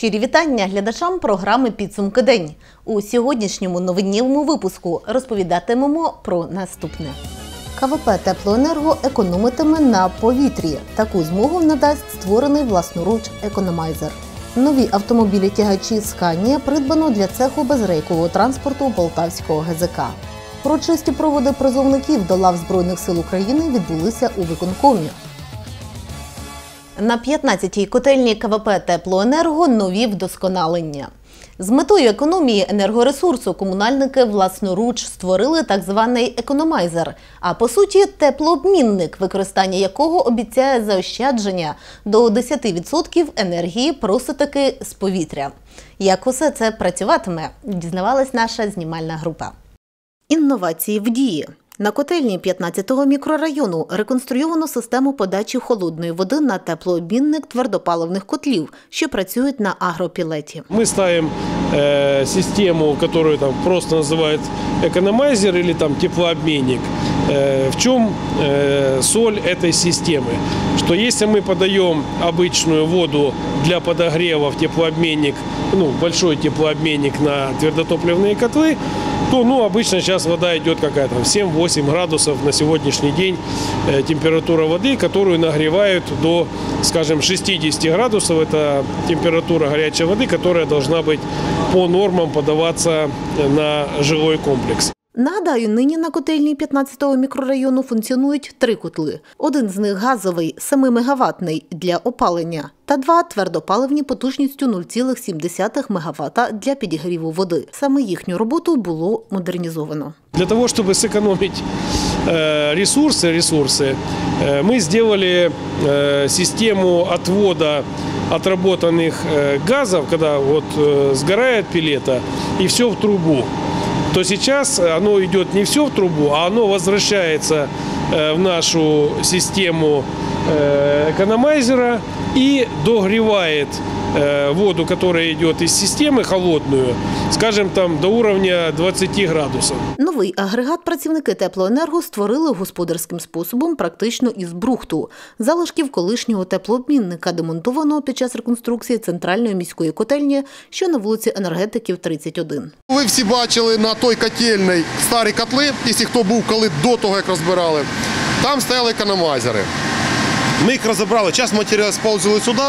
Щирі вітання глядачам програми Підсумки день. У сьогоднішньому новиннєвому випуску розповідатимемо про наступне. КВП Теплоенерго економитиме на повітрі. Таку змогу надасть створений власноруч економайзер. Нові автомобілі тягачі Сканія придбано для цеху безрейкового транспорту Полтавського ГЗК. Урочисті проводи призовників до лав Збройних сил України відбулися у виконкомі. На 15-й котельні КВП Теплоенерго нові вдосконалення. З метою економії енергоресурсу комунальники власноруч створили так званий економайзер, а по суті теплообмінник, використання якого обіцяє заощадження до 10% енергії просто таки з повітря. Як усе це працюватиме, дізнавалась наша знімальна група. Інновації в дії. На котельні 15-го мікрорайону реконструйовано систему подачі холодної води на теплообмінник твердопаливних котлів, що працюють на агропілеті. Мы ставим э, систему, которую там просто называют экономайзер или там теплообменник. Э, в чем э, соль этой системы? Что если мы подаем обычную воду для подогрева в теплообменник, ну, большой теплообменник на твердотопливные котлы, то, ну, обычно сейчас вода идет какая там 7-8 градусов на сегодняшний день э, температура воды, которую нагревают до, скажем, 60 градусов. Это температура горячей воды, которая должна быть по нормам подаваться на жилой комплекс. Нагадаю, нині на котельні 15-го мікрорайону функціонують три котли. Один з них газовий 7-мегаваттний для опалення та два твердопаливні потужністю 0,7 МВт для підігріву води. Саме їхню роботу було модернізовано. Для того, чтобы сэкономить э, ресурсы, ресурсы, э, мы сделали э, систему отвода отработанных э, газов, когда вот э, сгорает пилета и все в трубу. То сейчас оно идет не все в трубу, а оно возвращается э, в нашу систему э, экономайзера и догревает э, воду, которая идет из системы холодную, скажем там до уровня 20 градусов. Новий агрегат працівники теплоенерго створили господарським способом практично із брухту. Залишків колишнього теплообмінника демонтованого під час реконструкції центральної міської котельні, що на вулиці енергетиків 31. Ви всі бачили на той котельний старі котли, якщо хто був коли до того, як розбирали. Там стояли економайзери. Ми їх розібрали, час матеріал сползили сюди,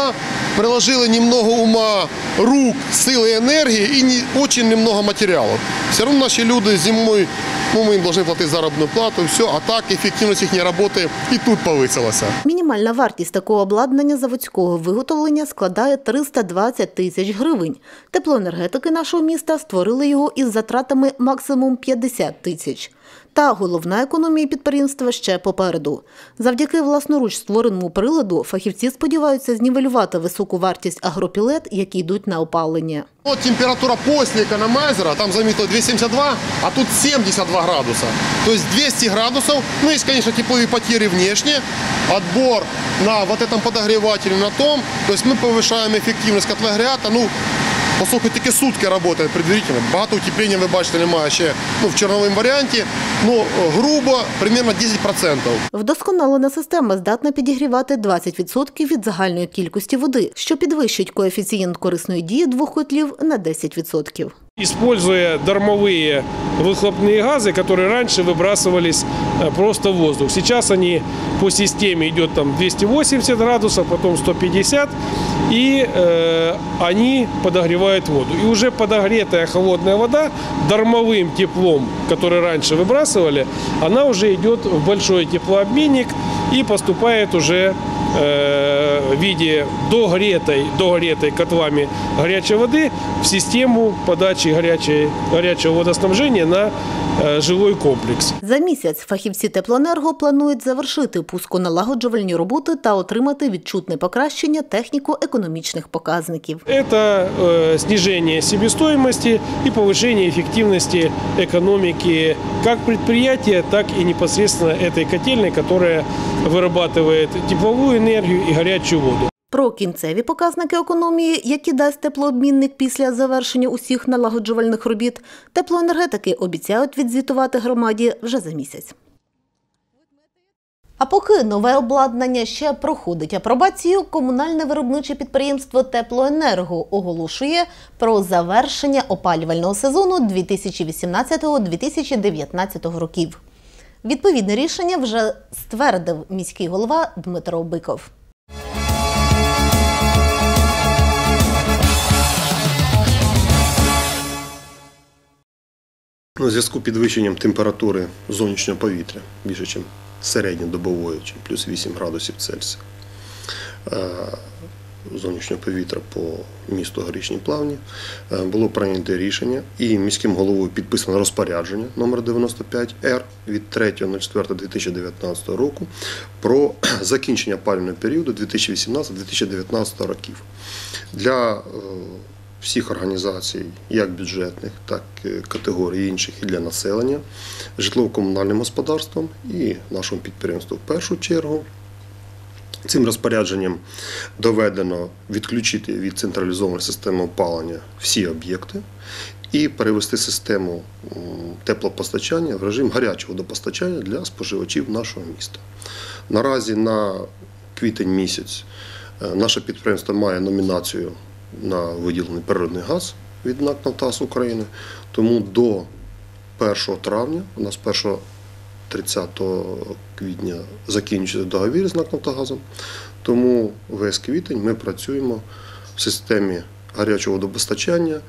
приложили немного ума, рук, сили, енергії і не, немного матеріалу. Все одно наші люди зимою, ну, ми їм повинні платити заробітну плату, все, а так ефективність їхньої роботи і тут повисилася. Мінімальна вартість такого обладнання заводського виготовлення складає 320 тисяч гривень. Теплоенергетики нашого міста створили його із затратами максимум 50 тисяч. Та головна економія підприємства ще попереду. Завдяки власноруч створеному приладу фахівці сподіваються знівелювати високу вартість агропілет, які йдуть на опалення. Вот температура после экономайзера, там заметила 272, а тут 72 градуса. То есть 200 градусов, ну есть, конечно, тепловые потери внешне, отбор на вот этом подогревателе, на том, то есть мы повышаем эффективность котлоагрегата, ну, поскольку тільки сутки працює предварительно, багато утеплення ви бачите немає ще ну, в чорновому варіанті, ну, грубо, примерно 10%. Вдосконалена система здатна підігрівати 20% від загальної кількості води, що підвищить коефіцієнт корисної дії двох котлів на 10%. Используя дармовые выхлопные газы, которые раньше выбрасывались э, просто в воздух. Сейчас они по системе идет там 280 градусов, потом 150, и э, они подогревают воду. И уже подогретая холодная вода дармовым теплом, который раньше выбрасывали, она уже идет в большой теплообменник и поступает уже в виде догретой, догретой котлами горячей воды в систему подачи горячей, горячего водоснабжения на э, жилой комплекс. За місяць фахівці теплоенерго планують завершити пусконалагоджувальні роботи та отримати відчутне покращення техніко-економічних показників. Это э, снижение себестоимости и повышение эффективности экономики как предприятия, так и непосредственно этой котельной, которая вырабатывает тепловую энергию и горячую воду. Про кінцеві показники економії, які дасть теплообмінник після завершення усіх налагоджувальних робіт, теплоенергетики обіцяють відзвітувати громаді вже за місяць. А поки нове обладнання ще проходить апробацію, комунальне виробниче підприємство Теплоенерго оголошує про завершення опалювального сезону 2018-2019 років. Відповідне рішення вже ствердив міський голова Дмитро Биков. У зв'язку з підвищенням температури зовнішнього повітря більше, ніж середньодобової, чи плюс 8 градусів Цельсія. Е, Зовнішнього повітря по місту Горішній Плавні е, було прийнято рішення і міським головою підписано розпорядження номер 95 Р від 3.04.2019 року про закінчення опалювального періоду 2018-2019 років. Для е, всіх організацій, як бюджетних, так і категорій інших і для населення, житлово-комунальним господарством і нашому підприємству в першу чергу. Цим розпорядженням доведено відключити від централізованої системи опалення всі об'єкти і перевести систему теплопостачання в режим гарячого водопостачання для споживачів нашого міста. Наразі на квітень місяць е, наше підприємство має номінацію на виділений природний газ від НАК «Нафтогаз України, тому до 1 травня, у нас 1 30 квітня закінчиться договір з НАК «Нафтогазом», тому весь квітень ми працюємо в системі гарячого водопостачання е,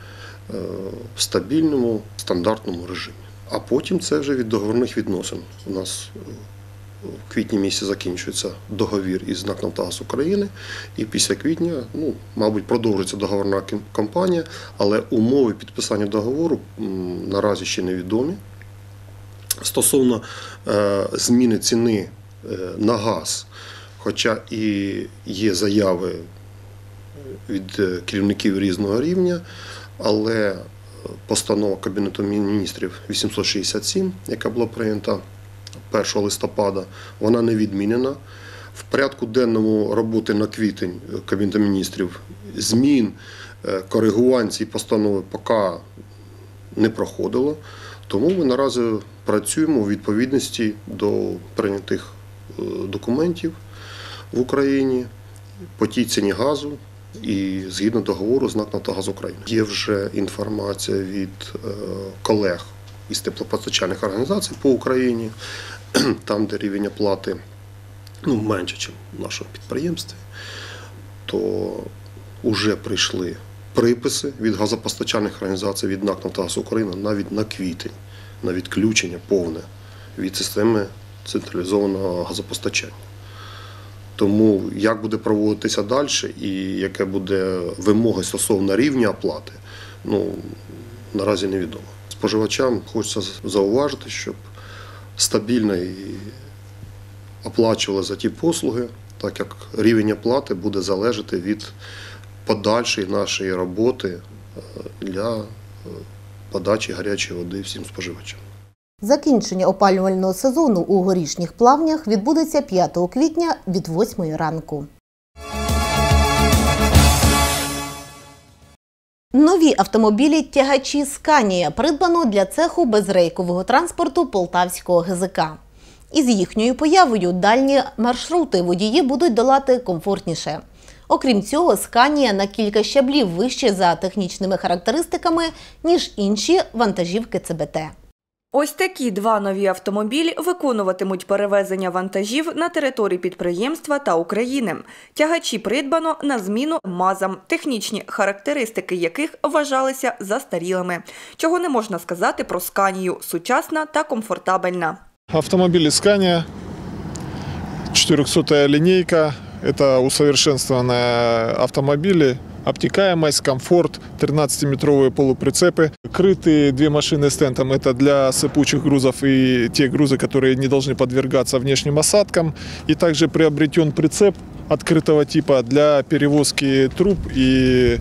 в стабільному стандартному режимі. А потім це вже від договірних відносин. У нас е, в квітні місяці закінчується договір із НАК «Нафтогаз України, і після квітня, ну, мабуть, продовжиться договорна кампанія, але умови підписання договору наразі ще невідомі. Стосовно е, зміни ціни е, на газ, хоча і є заяви від е, керівників різного рівня, але постанова Кабінету міністрів 867, яка була прийнята 1 листопада, вона не відмінена. В порядку денному роботи на квітень Кабінету міністрів змін, коригувань цієї постанови поки не проходило. Тому ми наразі працюємо у відповідності до прийнятих е, документів в Україні по тій ціні газу і згідно договору з НАК «Нафтогаз України. Є вже інформація від е, колег із теплопостачальних організацій по Україні, там, де рівень оплати ну, менше, ніж в нашому підприємстві, то вже прийшли приписи від газопостачальних організацій від НАК «Нафтогаз України навіть на квітень, на відключення повне від системи централізованого газопостачання. Тому як буде проводитися далі і яке буде вимоги стосовно рівня оплати, ну наразі невідомо. Споживачам хочеться зауважити, щоб стабільно оплачували за ті послуги, так як рівень оплати буде залежати від подальшої нашої роботи е, для е, подачі гарячої води всім споживачам. Закінчення опалювального сезону у горішніх плавнях відбудеться 5 квітня від 8 ранку. Нові автомобілі тягачі Сканія придбано для цеху безрейкового транспорту Полтавського ГЗК. Із їхньою появою дальні маршрути водії будуть долати комфортніше. Окрім цього, Сканія на кілька щаблів вище за технічними характеристиками, ніж інші вантажівки ЦБТ. Ось такі два нові автомобілі виконуватимуть перевезення вантажів на території підприємства та України. Тягачі придбано на зміну МАЗам, технічні характеристики яких вважалися застарілими. Чого не можна сказати про Сканію – сучасна та комфортабельна. Автомобили Scania, 400 линейка. Это усовершенствованные автомобили. Обтекаемость, комфорт, 13-метровые полуприцепы. Крытые две машины с тентом – это для сыпучих грузов и те грузы, которые не должны подвергаться внешним осадкам. И также приобретен прицеп открытого типа для перевозки труб и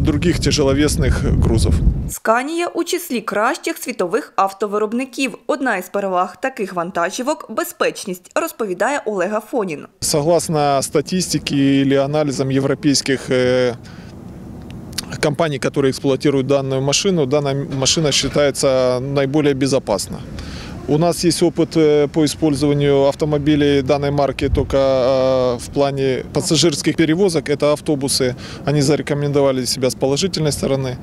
других тяжеловесных грузов. Сканія у числі кращих світових автовиробників. Одна із переваг таких вантажівок – безпечність, розповідає Олега Фонін. Согласно статистике или анализам европейских э, компаний, которые эксплуатируют данную машину, данная машина считается наиболее безопасна. У нас есть опыт э, по использованию автомобилей данной марки только э, в плане пассажирских перевозок. Это автобусы. Они зарекомендовали себя с положительной стороны.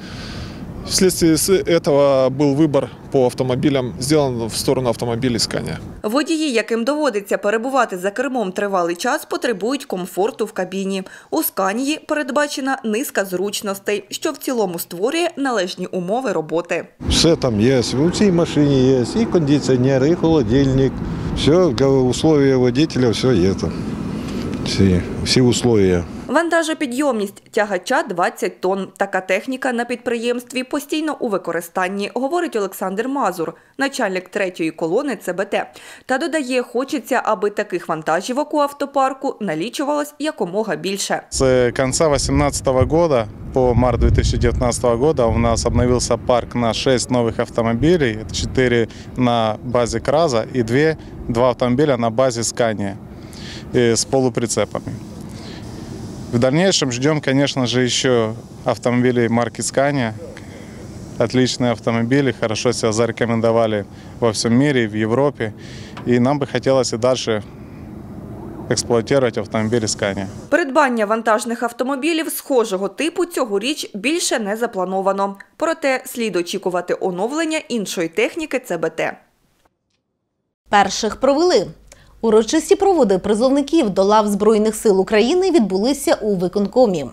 Вследствие с этого был выбор по автомобилям сделан в сторону автомобилей Scania. Водії, яким доводиться перебувати за кермом тривалий час, потребують комфорту в кабіні. У Сканії передбачена низка зручностей, що в цілому створює належні умови роботи. Все там є. У цій машині є і кондиціонер, і холодильник. Все для условия водителя, все є там. Всі, всі условия. Вантажопідйомність тягача 20 тонн. Така техніка на підприємстві постійно у використанні, говорить Олександр Мазур, начальник третьої колони ЦБТ. Та додає, хочеться, аби таких вантажівок у автопарку налічувалось якомога більше. С конца 2018 года по март 2019 года у нас обновился парк на 6 новых автомобилей, 4 на базе КРАЗа и 2, 2 автомобиля на базе Скания с полуприцепами. В дальнейшем ждем, конечно же, еще автомобилей марки Scania. Отличные автомобили, хорошо себя зарекомендовали во всем мире, в Европе. И нам бы хотелось и дальше эксплуатировать автомобили Scania. Придбання вантажних автомобілів схожого типу цьогоріч більше не заплановано. Проте слід очікувати оновлення іншої техніки ЦБТ. Перших провели. Урочисті проводи призовників до лав Збройних сил України відбулися у виконкомі.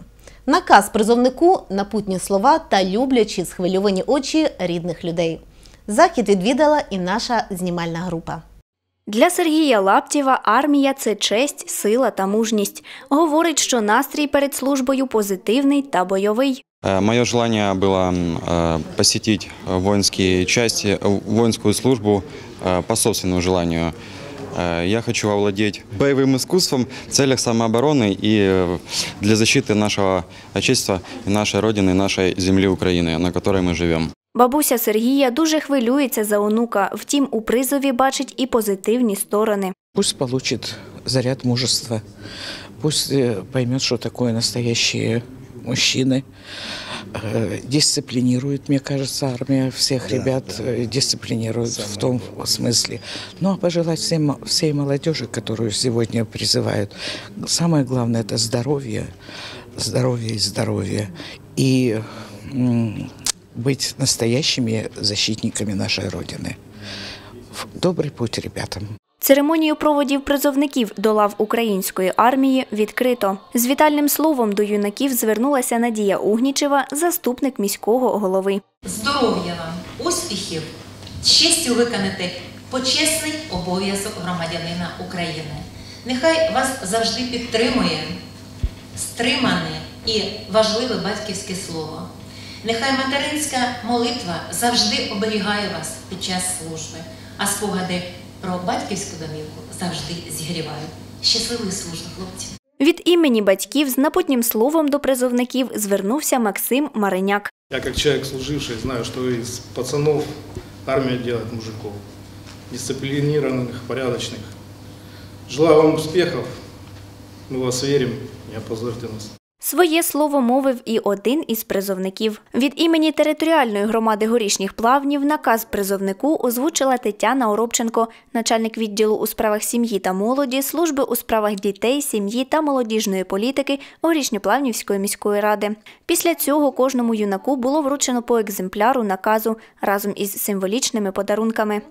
Наказ призовнику напутні слова та люблячі схвильовані очі рідних людей. Захід відвідала і наша знімальна група. Для Сергія Лаптєва армія це честь, сила та мужність. Говорить, що настрій перед службою позитивний та бойовий. Э, Мое желание было м, э, посетить э, воинские части, э, воинскую службу э, по собственному желанию. Э, Я хочу овладеть боевым искусством в целях самообороны и э, для защиты нашего Отечества, и нашей Родины, и нашей земли Украины, на которой мы живем. Бабуся Сергія дуже хвилюється за онука, втім, у призові бачить і позитивні сторони. Пусть получит заряд мужества, пусть э, поймет, что такое настоящие мужчины. Э, Дисциплинирует, мне кажется, армия всех ребят э, дисциплинирует в том смысле. Ну а пожелать всем, всей молодежи, которую сегодня призывают, самое главное это здоровье, здоровье и здоровье. И быть настоящими защитниками нашей Родины. В Добрый путь ребятам. Церемонію проводів призовників до лав української армії відкрито. З вітальним словом до юнаків звернулася Надія Угнічева, заступник міського голови. Здоров'я вам, успіхів, честю виконати почесний обов'язок громадянина України. Нехай вас завжди підтримує стримане і важливе батьківське слово. Нехай материнська молитва завжди оберігає вас під час служби, а спогади про батьківську домівку завжди зігрівають. Щасливої служби, хлопці! Від імені батьків з напутнім словом до призовників звернувся Максим Мариняк. Я как человек служивший знаю, что из пацанов армия делает мужиков. Дисциплинированных, порядочных. Желаю вам успехов. Мы в вас верим. Не опозорьте нас. Своє слово мовив і один із призовників. Від імені територіальної громади горішніх плавнів наказ призовнику озвучила Тетяна Оробченко, начальник відділу у справах сім'ї та молоді, служби у справах дітей, сім'ї та молодіжної політики Горішньоплавнівської міської ради. Після цього кожному юнаку було вручено по екземпляру наказу разом із символічними подарунками.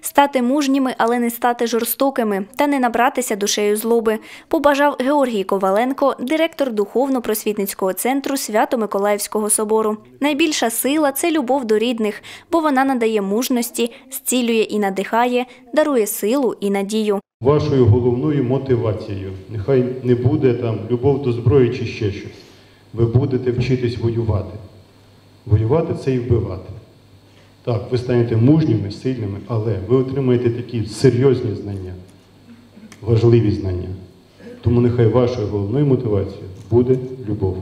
Стати мужніми, але не стати жорстокими та не набратися душею злоби, побажав Георгій Коваленко, директор духовно-просвітницького центру Свято-Миколаївського собору. Найбільша сила це любов до рідних, бо вона надає мужності, зцілює і надихає, дарує силу і надію. Вашою головною мотивацією нехай не буде там любов до зброї чи ще щось. Ви будете вчитись воювати. Воювати це і вбивати. Так, ви станете мужніми, сильними, але ви отримаєте такі серйозні знання, важливі знання. Тому нехай вашою головною мотивацією буде любов,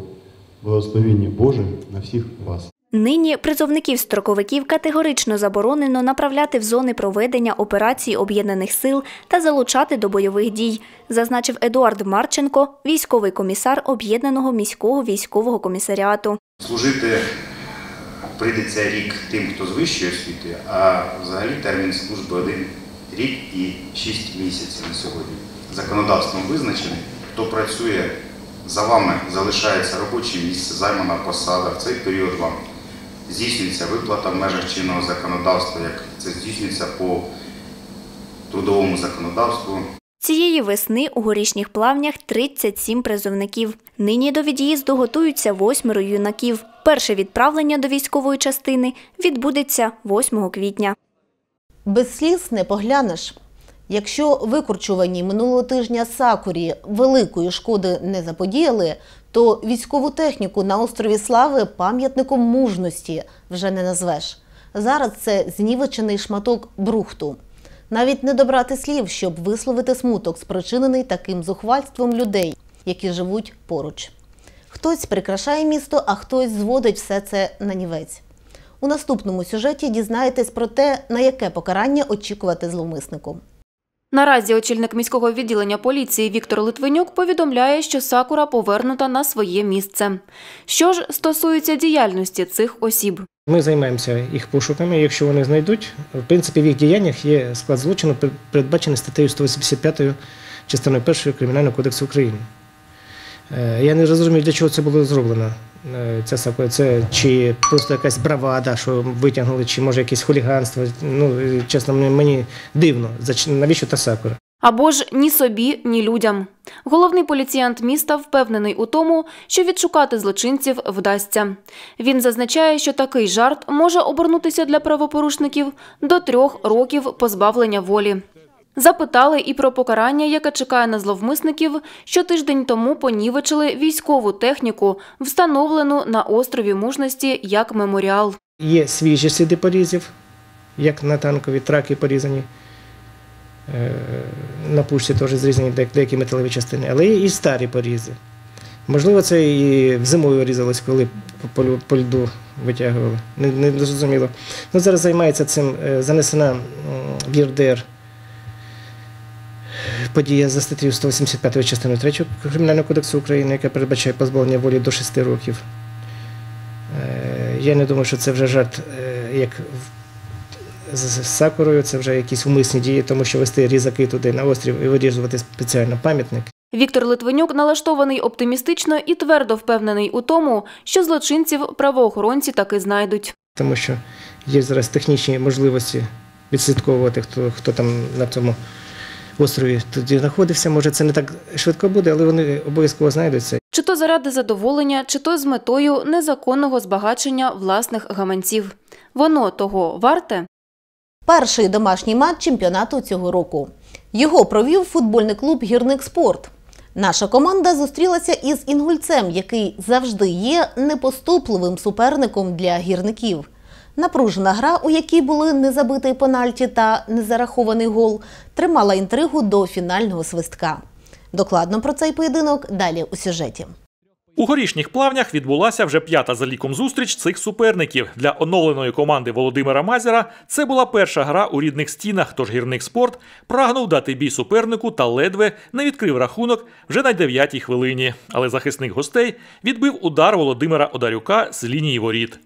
благословіння Боже на всіх вас. Нині призовників-строковиків категорично заборонено направляти в зони проведення операцій об'єднаних сил та залучати до бойових дій, зазначив Едуард Марченко, військовий комісар об'єднаного міського військового комісаріату. служити прийдеться рік тим, хто з вищої освіти, а взагалі термін служби один рік і 6 місяців на сьогодні. Законодавством визначений, хто працює за вами, залишається робоче місце, займана посада. В цей період вам здійснюється виплата в межах чинного законодавства, як це здійснюється по трудовому законодавству. Цієї весни у горішніх плавнях 37 призовників. Нині до від'їзду готуються восьмеро юнаків. Перше відправлення до військової частини відбудеться 8 квітня. Без сліз не поглянеш. Якщо викорчувані минулого тижня сакурі великої шкоди не заподіяли, то військову техніку на острові Слави пам'ятником мужності вже не назвеш. Зараз це знівечений шматок брухту. Навіть не добрати слів, щоб висловити смуток, спричинений таким зухвальством людей, які живуть поруч. Хтось прикрашає місто, а хтось зводить все це на нівець. У наступному сюжеті дізнаєтесь про те, на яке покарання очікувати зловмиснику. Наразі очільник міського відділення поліції Віктор Литвинюк повідомляє, що Сакура повернута на своє місце. Що ж стосується діяльності цих осіб. Ми займаємося їх пошуками. Якщо вони знайдуть, в принципі, в їх діяннях є склад злочину, передбачений статтею 185 частиною 1 Кримінального кодексу України. Е, я не розумію, для чого це було зроблено. Е, сакура. Це чи просто якась бравада, що витягнули, чи може якесь хуліганство. Ну, чесно, мені дивно, навіщо та сакура. Або ж ні собі, ні людям. Головний поліціянт міста впевнений у тому, що відшукати злочинців вдасться. Він зазначає, що такий жарт може обернутися для правопорушників до трьох років позбавлення волі. Запитали і про покарання, яке чекає на зловмисників, що тиждень тому понівечили військову техніку, встановлену на острові мужності як меморіал. Є свіжі сліди порізів, як на танкові траки порізані. Е, на пушці теж зрізані деякі металеві частини, але є і старі порізи. Можливо, це і зимою різалось, коли по, льду витягували. Не, не зрозуміло. Ну, Зараз займається цим е, занесена в ЄРДР подія за статтею 185 частиною 3 Кримінального кодексу України, яка передбачає позбавлення волі до 6 років. Е, я не думаю, що це вже жарт як з сакурою, це вже якісь умисні дії, тому що вести різаки туди на острів і вирізувати спеціально пам'ятник. Віктор Литвинюк налаштований оптимістично і твердо впевнений у тому, що злочинців правоохоронці таки знайдуть. Тому що є зараз технічні можливості відслідковувати, хто хто там на цьому острові тоді знаходився. Може, це не так швидко буде, але вони обов'язково знайдуться. Чи то заради задоволення, чи то з метою незаконного збагачення власних гаманців. Воно того варте. Перший домашній матч чемпіонату цього року. Його провів футбольний клуб Гірник Спорт. Наша команда зустрілася із інгульцем, який завжди є непоступливим суперником для гірників. Напружена гра, у якій були незабитий пенальті та незарахований гол, тримала інтригу до фінального свистка. Докладно про цей поєдинок далі у сюжеті. У горішніх плавнях відбулася вже п'ята за ліком зустріч цих суперників. Для оновленої команди Володимира Мазера це була перша гра у рідних стінах. Тож гірник спорт прагнув дати бій супернику та ледве не відкрив рахунок вже на дев'ятій хвилині. Але захисник гостей відбив удар Володимира Одарюка з лінії воріт.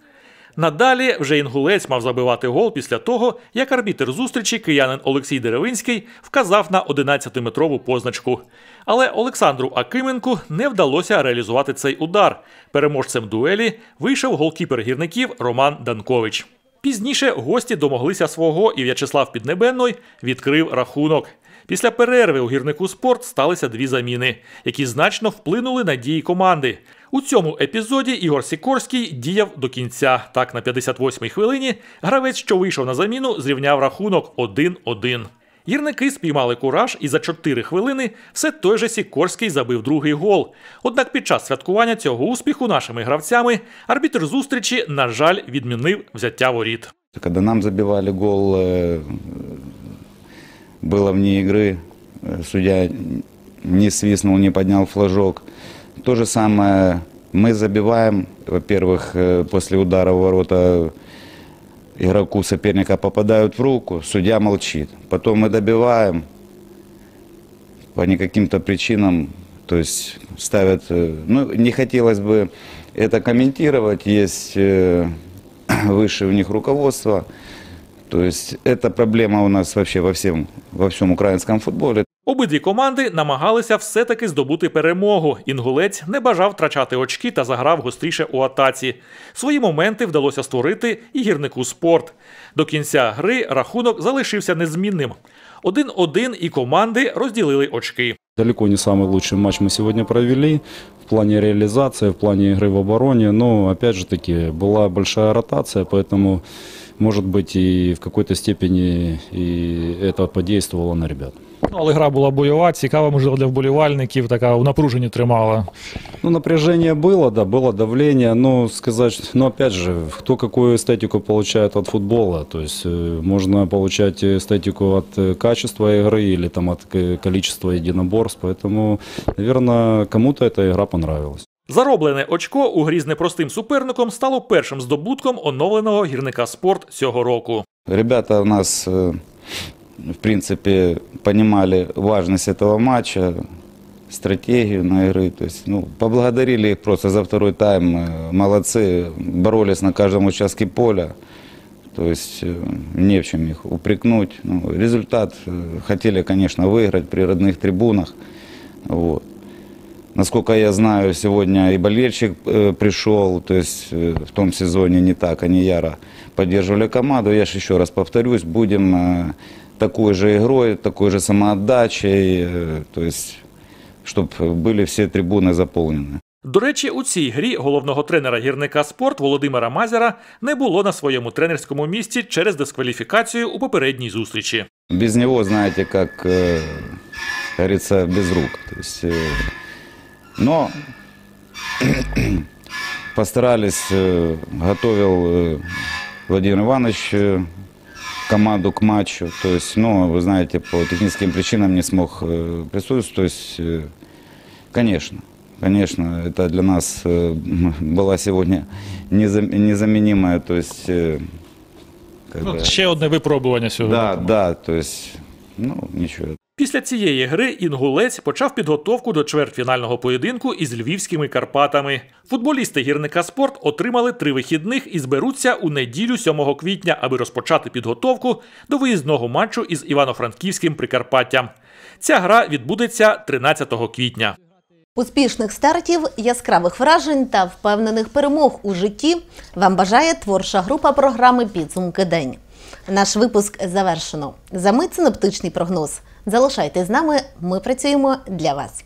Надалі вже інгулець мав забивати гол після того, як арбітер зустрічі киянин Олексій Деревинський вказав на 11-метрову позначку. Але Олександру Акименку не вдалося реалізувати цей удар. Переможцем дуелі вийшов голкіпер гірників Роман Данкович. Пізніше гості домоглися свого, і В'ячеслав Піднебенной відкрив рахунок. Після перерви у гірнику спорт сталися дві заміни, які значно вплинули на дії команди. У цьому епізоді Ігор Сікорський діяв до кінця. Так, на 58-й хвилині гравець, що вийшов на заміну, зрівняв рахунок 1-1. Гірники спіймали кураж, і за 4 хвилини все той же Сікорський забив другий гол. Однак під час святкування цього успіху нашими гравцями арбітр зустрічі, на жаль, відмінив взяття воріт. Коли нам забивали гол, е, було вне ігри, е, суддя не свистнул, не підняв флажок. То же самое мы забиваем, во-первых, э, после удара в ворота игроку соперника попадают в руку, судья молчит. Потом мы добиваем, по никаким-то причинам, то есть ставят, э, ну, не хотелось бы это комментировать, есть э, высшее у них руководство. То есть это проблема у нас вообще во всем, во всем украинском футболе. Обидві команди намагалися все-таки здобути перемогу. Інгулець не бажав втрачати очки та заграв гостріше у атаці. Свої моменти вдалося створити і гірнику спорт. До кінця гри рахунок залишився незмінним. 1-1 і команди розділили очки. Далеко не самый лучший матч мы сегодня провели в плане реализации, в плане игры в обороне. Но, опять же таки, была большая ротация, поэтому, может быть, и в какой-то степени и это подействовало на ребят. Ну, але гра була бойова, цікава, можливо, для вболівальників, така в напруженні тримала. Ну, напряжение было, да, было давление, но сказать, ну, опять же, кто какую эстетику получает от футбола, то есть э, можно получать эстетику от э, качества игры или там от э, количества единоборств, поэтому, наверное, кому-то эта игра понравилась. Зароблене очко у грі з непростим суперником стало першим здобутком оновленого гірника спорт цього року. Ребята у нас, э, в принципе, понимали важность этого матча, стратегию на игры. То есть, ну, поблагодарили их просто за второй тайм. Э, Молодцы, боролись на каждом участке поля. То есть э, не в чем их упрекнуть. Ну, результат э, хотели, конечно, выиграть при родных трибунах. Вот. Насколько я знаю, сегодня и болельщик э, пришел, то есть э, в том сезоне не так, они яро поддерживали команду. Я же еще раз повторюсь, будем э, такой же игрой, такой же самоотдачей, э, то есть чтобы были все трибуны заполнены. До речі, у цій грі головного тренера гірника спорт Володимира Мазяра не було на своєму тренерському місці через дискваліфікацію у попередній зустрічі. Без него, знаете, как э, говорится, без рук. То есть, э, но постарались, э, готовил э, Владимир Иванович э, команду к матчу. То есть, ну, вы знаете, по техническим причинам не смог присутствовать. То есть, конечно, конечно, это для нас была сегодня незам- незаменимая, то есть, как Ну, бы- ще одне випробування сьогодні. да, да, то есть, ну, ничего. Після цієї гри інгулець почав підготовку до чвертьфінального поєдинку із львівськими Карпатами. Футболісти гірника спорт отримали три вихідних і зберуться у неділю 7 квітня, аби розпочати підготовку до виїзного матчу із Івано-Франківським Прикарпаттям. Ця гра відбудеться 13 квітня. Успішних стартів, яскравих вражень та впевнених перемог у житті вам бажає творча група програми Підсумки день. Наш випуск завершено. За мить синоптичний прогноз. Залишайтесь з нами, ми працюємо для вас.